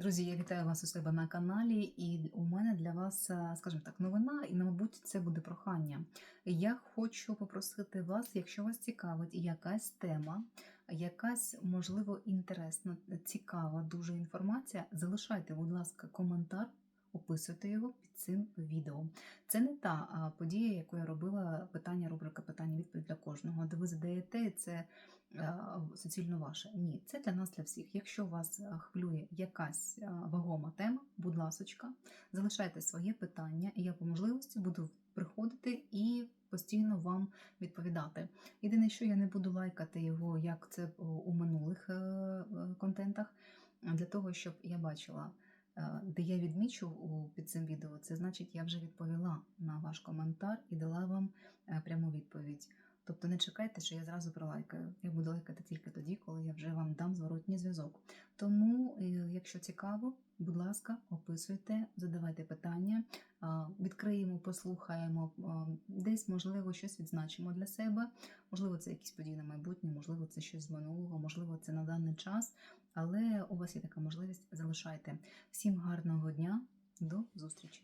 Друзі, я вітаю вас у себе на каналі, і у мене для вас, е, скажімо так, новина, і, мабуть, це буде прохання. Я хочу попросити вас, якщо вас цікавить якась тема, якась, можливо, інтересна, цікава дуже інформація, залишайте, будь ласка, коментар. Описуйте його під цим відео. Це не та подія, яку я робила питання, рубрика питання відповідь для кожного, де ви задаєте це е, суцільно ваше. Ні, це для нас, для всіх. Якщо вас е, хвилює якась е, вагома тема, будь ласочка, залишайте своє питання, і я по можливості буду приходити і постійно вам відповідати. Єдине, що я не буду лайкати його, як це у минулих контентах, для того, щоб я бачила. Е, Де я відмічу під цим відео, це значить, я вже відповіла на ваш коментар і дала вам е, пряму відповідь. Тобто не чекайте, що я зразу пролайкаю. Я буду лайкати тільки тоді, коли я вже вам дам зворотній зв'язок. Тому, е, якщо цікаво, будь ласка, описуйте, задавайте питання, відкриємо, послухаємо, десь, можливо, щось відзначимо для себе. Можливо, це якісь події на майбутнє, можливо, це щось з минулого, можливо, це на даний час. Але у вас є така можливість, залишайте. Всім гарного дня, до зустрічі!